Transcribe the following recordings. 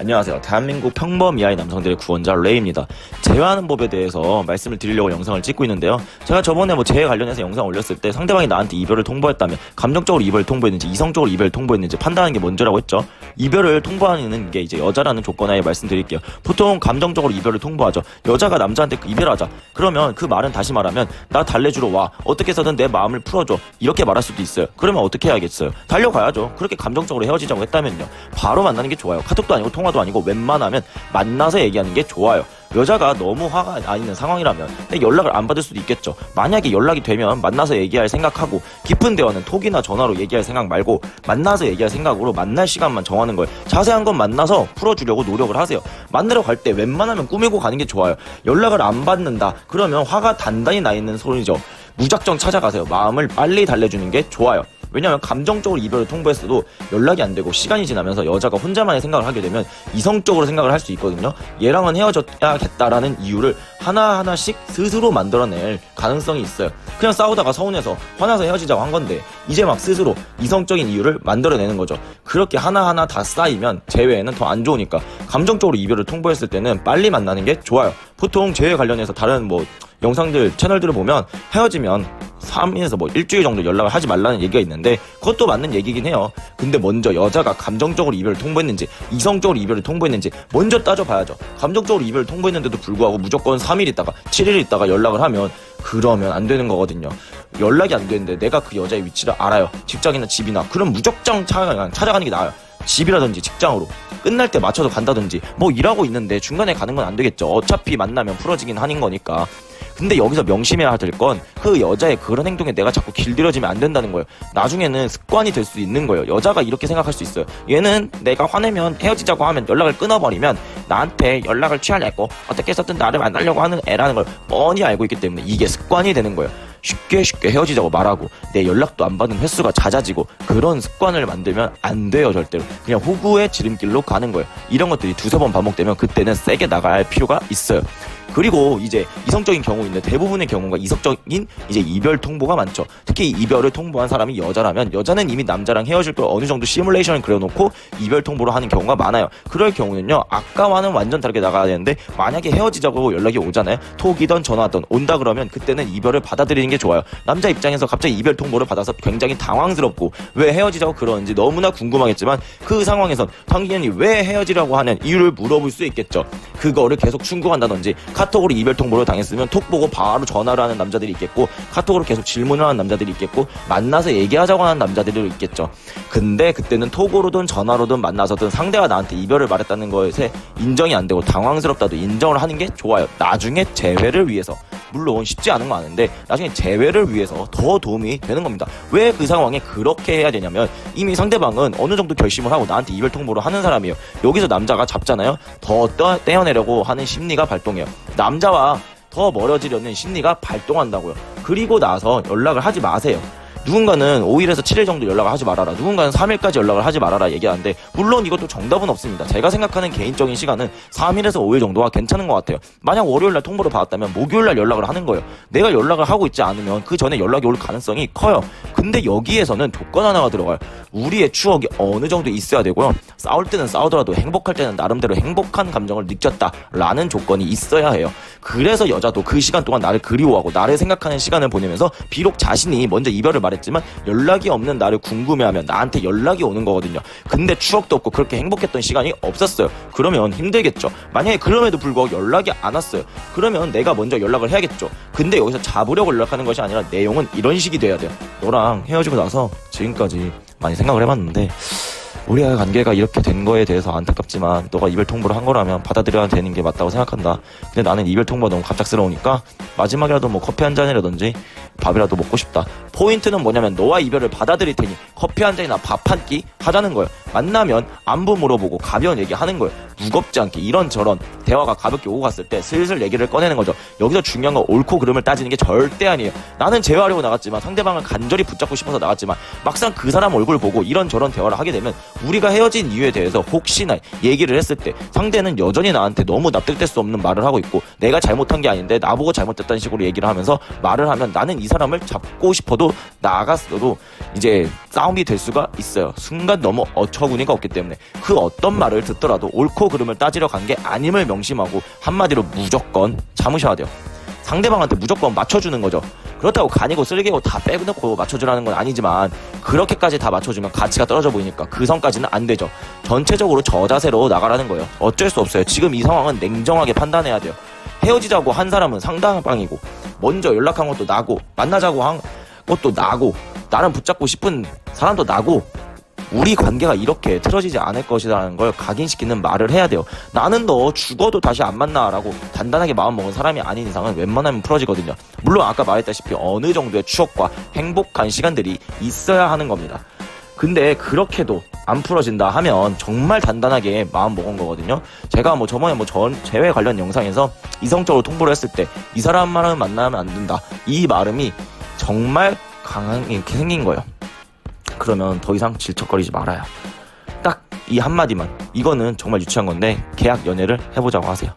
안녕하세요. 대한민국 평범 이하의 남성들의 구원자 레이입니다. 제외하는 법에 대해서 말씀을 드리려고 영상을 찍고 있는데요. 제가 저번에 뭐 제외 관련해서 영상 올렸을 때 상대방이 나한테 이별을 통보했다면 감정적으로 이별을 통보했는지 이성적으로 이별을 통보했는지 판단하는 게 먼저라고 했죠. 이별을 통보하는 게 이제 여자라는 조건하에 말씀드릴게요. 보통 감정적으로 이별을 통보하죠. 여자가 남자한테 그 이별하자. 그러면 그 말은 다시 말하면 나 달래주러 와. 어떻게 해서든 내 마음을 풀어줘. 이렇게 말할 수도 있어요. 그러면 어떻게 해야겠어요? 달려가야죠. 그렇게 감정적으로 헤어지자고 했다면요. 바로 만나는 게 좋아요. 카톡도 아니고 통화 도 아니고 웬만하면 만나서 얘기하는 게 좋아요. 여자가 너무 화가 나 있는 상황이라면 연락을 안 받을 수도 있겠죠. 만약에 연락이 되면 만나서 얘기할 생각하고 깊은 대화는 톡이나 전화로 얘기할 생각 말고 만나서 얘기할 생각으로 만날 시간만 정하는 거예요. 자세한 건 만나서 풀어주려고 노력을 하세요. 만나러 갈 때 웬만하면 꾸미고 가는 게 좋아요. 연락을 안 받는다. 그러면 화가 단단히 나 있는 소리죠. 무작정 찾아가세요. 마음을 빨리 달래주는 게 좋아요. 왜냐하면 감정적으로 이별을 통보했어도 연락이 안 되고 시간이 지나면서 여자가 혼자만의 생각을 하게 되면 이성적으로 생각을 할 수 있거든요. 얘랑은 헤어져야겠다라는 이유를 하나하나씩 스스로 만들어낼 가능성이 있어요. 그냥 싸우다가 서운해서 화나서 헤어지자고 한 건데 이제 막 스스로 이성적인 이유를 만들어내는 거죠. 그렇게 하나하나 다 쌓이면 재회에는 더 안 좋으니까 감정적으로 이별을 통보했을 때는 빨리 만나는 게 좋아요. 보통 재회 관련해서 다른 뭐 영상들 채널들을 보면 헤어지면 3일에서 뭐 일주일 정도 연락을 하지 말라는 얘기가 있는데 그것도 맞는 얘기긴 해요. 근데 먼저 여자가 감정적으로 이별을 통보했는지 이성적으로 이별을 통보했는지 먼저 따져봐야죠. 감정적으로 이별을 통보했는데도 불구하고 무조건 3일 있다가 7일 있다가 연락을 하면 그러면 안 되는 거거든요. 연락이 안 되는데 내가 그 여자의 위치를 알아요. 직장이나 집이나 그럼 찾아가- 찾아가는 게 나아요. 집이라든지 직장으로 끝날 때 맞춰서 간다든지 뭐 일하고 있는데 중간에 가는 건 안 되겠죠. 어차피 만나면 풀어지긴 하는 거니까. 근데 여기서 명심해야 될 건 그 여자의 그런 행동에 내가 자꾸 길들여지면 안 된다는 거예요. 나중에는 습관이 될 수 있는 거예요. 여자가 이렇게 생각할 수 있어요. 얘는 내가 화내면 헤어지자고 하면 연락을 끊어버리면 나한테 연락을 취하려고 어떻게 해서든 나를 만나려고 하는 애라는 걸 뻔히 알고 있기 때문에 이게 습관이 되는 거예요. 쉽게 쉽게 헤어지자고 말하고 내 연락도 안 받는 횟수가 잦아지고 그런 습관을 만들면 안 돼요 절대로 그냥 호구의 지름길로 가는 거예요 이런 것들이 두세 번 반복되면 그때는 세게 나갈 필요가 있어요 그리고 이제 이성적인 경우인데 대부분의 경우가 이성적인 이제 이별 통보가 많죠. 특히 이별을 통보한 사람이 여자라면 여자는 이미 남자랑 헤어질 걸 어느 정도 시뮬레이션을 그려놓고 이별 통보를 하는 경우가 많아요. 그럴 경우는요 아까와는 완전 다르게 나가야 되는데 만약에 헤어지자고 연락이 오잖아요. 톡이던 전화든 온다 그러면 그때는 이별을 받아들이는 게 좋아요. 남자 입장에서 갑자기 이별 통보를 받아서 굉장히 당황스럽고 왜 헤어지자고 그러는지 너무나 궁금하겠지만 그 상황에선 당연히 왜 헤어지라고 하는 이유를 물어볼 수 있겠죠. 그거를 계속 충고한다든지 카톡으로 이별 통보를 당했으면 톡 보고 바로 전화를 하는 남자들이 있겠고 카톡으로 계속 질문을 하는 남자들이 있겠고 만나서 얘기하자고 하는 남자들이 있겠죠. 근데 그때는 톡으로든 전화로든 만나서든 상대가 나한테 이별을 말했다는 것에 인정이 안 되고 당황스럽다도 인정을 하는 게 좋아요. 나중에 재회를 위해서 물론 쉽지 않은 거 아는데 나중에 재회를 위해서 더 도움이 되는 겁니다. 왜 그 상황에 그렇게 해야 되냐면 이미 상대방은 어느 정도 결심을 하고 나한테 이별 통보를 하는 사람이에요. 여기서 남자가 잡잖아요. 더 떼- 떼어내려고 하는 심리가 발동해요. 남자와 더 멀어지려는 심리가 발동한다고요. 그리고 나서 연락을 하지 마세요. 누군가는 5일에서 7일 정도 연락을 하지 말아라. 누군가는 3일까지 연락을 하지 말아라 얘기하는데 물론 이것도 정답은 없습니다. 제가 생각하는 개인적인 시간은 3일에서 5일 정도가 괜찮은 것 같아요. 만약 월요일 날 통보를 받았다면 목요일 날 연락을 하는 거예요. 내가 연락을 하고 있지 않으면 그 전에 연락이 올 가능성이 커요. 근데 여기에서는 조건 하나가 들어가요. 우리의 추억이 어느 정도 있어야 되고요. 싸울 때는 싸우더라도 행복할 때는 나름대로 행복한 감정을 느꼈다라는 조건이 있어야 해요. 그래서 여자도 그 시간 동안 나를 그리워하고 나를 생각하는 시간을 보내면서 비록 자신이 먼저 이별을 말했지만 연락이 없는 나를 궁금해하면 나한테 연락이 오는 거거든요. 근데 추억도 없고 그렇게 행복했던 시간이 없었어요. 그러면 힘들겠죠. 만약에 그럼에도 불구하고 연락이 안 왔어요. 그러면 내가 먼저 연락을 해야겠죠. 근데 여기서 잡으려고 연락하는 것이 아니라 내용은 이런 식이 돼야 돼요. 너랑 헤어지고 나서 지금까지 많이 생각을 해봤는데 우리의 관계가 이렇게 된 거에 대해서 안타깝지만 너가 이별 통보를 한 거라면 받아들여야 되는 게 맞다고 생각한다. 근데 나는 이별 통보가 너무 갑작스러우니까 마지막이라도 뭐 커피 한 잔이라든지 밥이라도 먹고 싶다. 포인트는 뭐냐면 너와 이별을 받아들일 테니 커피 한 잔이나 밥 한 끼 하자는 거예요. 만나면 안부 물어보고 가벼운 얘기 하는 거예요. 무겁지 않게 이런저런 대화가 가볍게 오고 갔을 때 슬슬 얘기를 꺼내는 거죠. 여기서 중요한 건 옳고 그름을 따지는 게 절대 아니에요. 나는 재회하려고 나갔지만 상대방을 간절히 붙잡고 싶어서 나갔지만 막상 그 사람 얼굴 보고 이런저런 대화를 하게 되면 우리가 헤어진 이유에 대해서 혹시나 얘기를 했을 때 상대는 여전히 나한테 너무 납득될 수 없는 말을 하고 있고 내가 잘못한 게 아닌데 나보고 잘못됐다는 식으로 얘기를 하면서 말을 하면 나는 이 사람을 잡고 싶어도 앞으로도 나아갔어도 이제 싸움이 될 수가 있어요. 순간 너무 어처구니가 없기 때문에 그 어떤 말을 듣더라도 옳고 그름을 따지러 간게 아님을 명심하고 한마디로 무조건 참으셔야 돼요. 상대방한테 무조건 맞춰주는 거죠. 그렇다고 간이고 쓸개고 다 빼놓고 맞춰주라는 건 아니지만 그렇게까지 다 맞춰주면 가치가 떨어져 보이니까 그 선까지는 안 되죠. 전체적으로 저 자세로 나가라는 거예요. 어쩔 수 없어요. 지금 이 상황은 냉정하게 판단해야 돼요. 헤어지자고 한 사람은 상대방이고 먼저 연락한 것도 나고 만나자고 한 것도 나고 나랑 붙잡고 싶은 사람도 나고 우리 관계가 이렇게 틀어지지 않을 것이라는 걸 각인시키는 말을 해야 돼요. 나는 너 죽어도 다시 안 만나라고 단단하게 마음 먹은 사람이 아닌 이상은 웬만하면 풀어지거든요. 물론 아까 말했다시피 어느 정도의 추억과 행복한 시간들이 있어야 하는 겁니다. 근데 그렇게도 안 풀어진다 하면 정말 단단하게 마음 먹은 거거든요. 제가 뭐 저번에 뭐 전 재회 관련 영상에서 이성적으로 통보를 했을 때 이 사람만은 만나면 안 된다. 이 말음이 정말 강하게 생긴 거예요. 그러면 더 이상 질척거리지 말아요. 딱 이 한마디만. 이거는 정말 유치한 건데 계약 연애를 해보자고 하세요.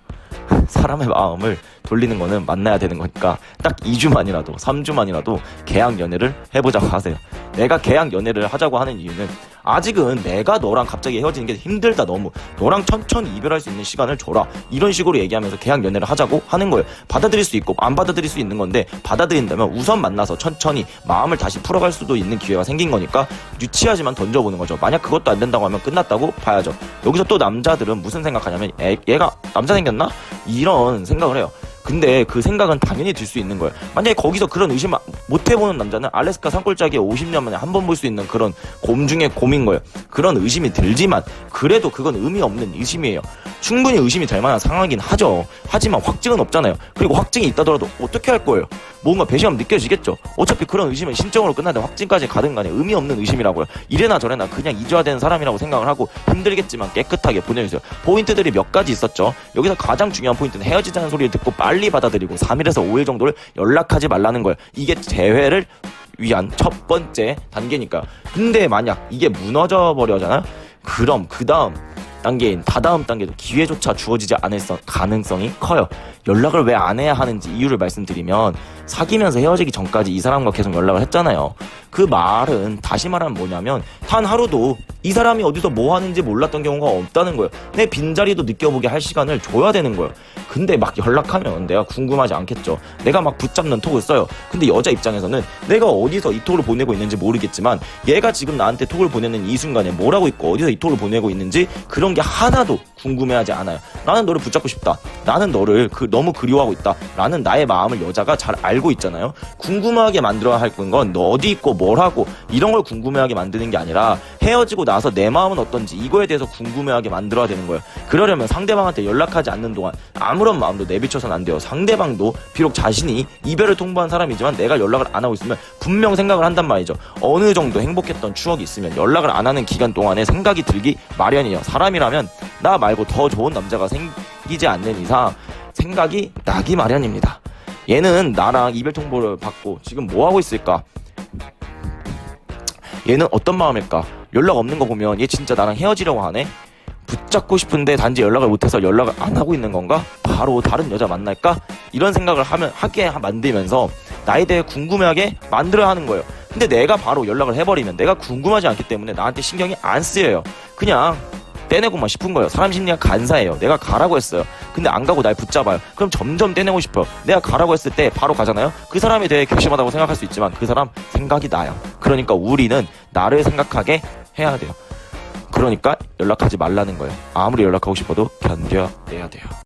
사람의 마음을 돌리는 거는 만나야 되는 거니까 딱 2주만이라도 3주만이라도 계약 연애를 해보자고 하세요. 내가 계약 연애를 하자고 하는 이유는 아직은 내가 너랑 갑자기 헤어지는 게 힘들다 너무 너랑 천천히 이별할 수 있는 시간을 줘라 이런 식으로 얘기하면서 계약 연애를 하자고 하는 거예요. 받아들일 수 있고 안 받아들일 수 있는 건데 받아들인다면 우선 만나서 천천히 마음을 다시 풀어갈 수도 있는 기회가 생긴 거니까 유치하지만 던져보는 거죠. 만약 그것도 안 된다고 하면 끝났다고 봐야죠. 여기서 또 남자들은 무슨 생각하냐면 애, 얘가 남자 생겼나? 이런 생각을 해요. 근데 그 생각은 당연히 들 수 있는 거예요. 만약에 거기서 그런 의심 못 해보는 남자는 알래스카 산골짜기에 50년 만에 한 번 볼 수 있는 그런 곰 중에 곰인 거예요. 그런 의심이 들지만 그래도 그건 의미 없는 의심이에요. 충분히 의심이 될 만한 상황이긴 하죠. 하지만 확증은 없잖아요. 그리고 확증이 있다더라도 어떻게 할 거예요? 뭔가 배신감 느껴지겠죠. 어차피 그런 의심은 신정으로 끝나든 확증까지 가든 간에 의미 없는 의심이라고요. 이래나 저래나 그냥 잊어야 되는 사람이라고 생각을 하고 힘들겠지만 깨끗하게 보내주세요. 포인트들이 몇 가지 있었죠. 여기서 가장 중요한 포인트는 헤어지자는 소리를 듣고 빨리 받아들이고 3일에서 5일 정도를 연락하지 말라는 거예요. 이게 재회를 위한 첫 번째 단계니까. 근데 만약 이게 무너져 버려잖아요. 그럼 그 다음 단계인 다다음 단계도 기회조차 주어지지 않을 서- 가능성이 커요. 연락을 왜 안 해야 하는지 이유를 말씀드리면 사귀면서 헤어지기 전까지 이 사람과 계속 연락을 했잖아요. 그 말은 다시 말하면 뭐냐면 단 하루도 이 사람이 어디서 뭐 하는지 몰랐던 경우가 없다는 거예요. 내 빈자리도 느껴보게 할 시간을 줘야 되는 거예요. 근데 막 연락하면 내가 궁금하지 않겠죠. 내가 막 붙잡는 톡을 써요. 근데 여자 입장에서는 내가 어디서 이 톡을 보내고 있는지 모르겠지만 얘가 지금 나한테 톡을 보내는 이 순간에 뭐라고 있고 어디서 이 톡을 보내고 있는지 그런 게 하나도 궁금해하지 않아요. 나는 너를 붙잡고 싶다. 나는 너를 그 너무 그리워하고 있다. 라는 나의 마음을 여자가 잘 알고 있잖아요. 궁금하게 만들어야 할 건 너 어디 있고 뭘 하고 이런 걸 궁금해하게 만드는 게 아니라 헤어지고 나서 내 마음은 어떤지 이거에 대해서 궁금해하게 만들어야 되는 거예요. 그러려면 상대방한테 연락하지 않는 동안 아무 런 마음도 내비쳐서는 안 돼요. 상대방도 비록 자신이 이별을 통보한 사람이지만 내가 연락을 안 하고 있으면 분명 생각을 한단 말이죠. 어느 정도 행복했던 추억이 있으면 연락을 안 하는 기간 동안에 생각이 들기 마련이에요. 사람이라면 나 말고 더 좋은 남자가 생기지 않는 이상 생각이 나기 마련입니다. 얘는 나랑 이별 통보를 받고 지금 뭐 하고 있을까? 얘는 어떤 마음일까? 연락 없는 거 보면 얘 진짜 나랑 헤어지려고 하네? 붙잡고 싶은데 단지 연락을 못해서 연락을 안 하고 있는 건가? 바로 다른 여자 만날까? 이런 생각을 하면 하게 만들면서 나에 대해 궁금해하게 만들어야 하는 거예요. 근데 내가 바로 연락을 해버리면 내가 궁금하지 않기 때문에 나한테 신경이 안 쓰여요. 그냥 떼내고만 싶은 거예요. 사람 심리가 간사해요. 내가 가라고 했어요. 근데 안 가고 날 붙잡아요. 그럼 점점 떼내고 싶어요. 내가 가라고 했을 때 바로 가잖아요. 그 사람에 대해 괘씸하다고 생각할 수 있지만 그 사람 생각이 나요. 그러니까 우리는 나를 생각하게 해야 돼요. 그러니까 연락하지 말라는 거예요. 아무리 연락하고 싶어도 견뎌내야 돼요.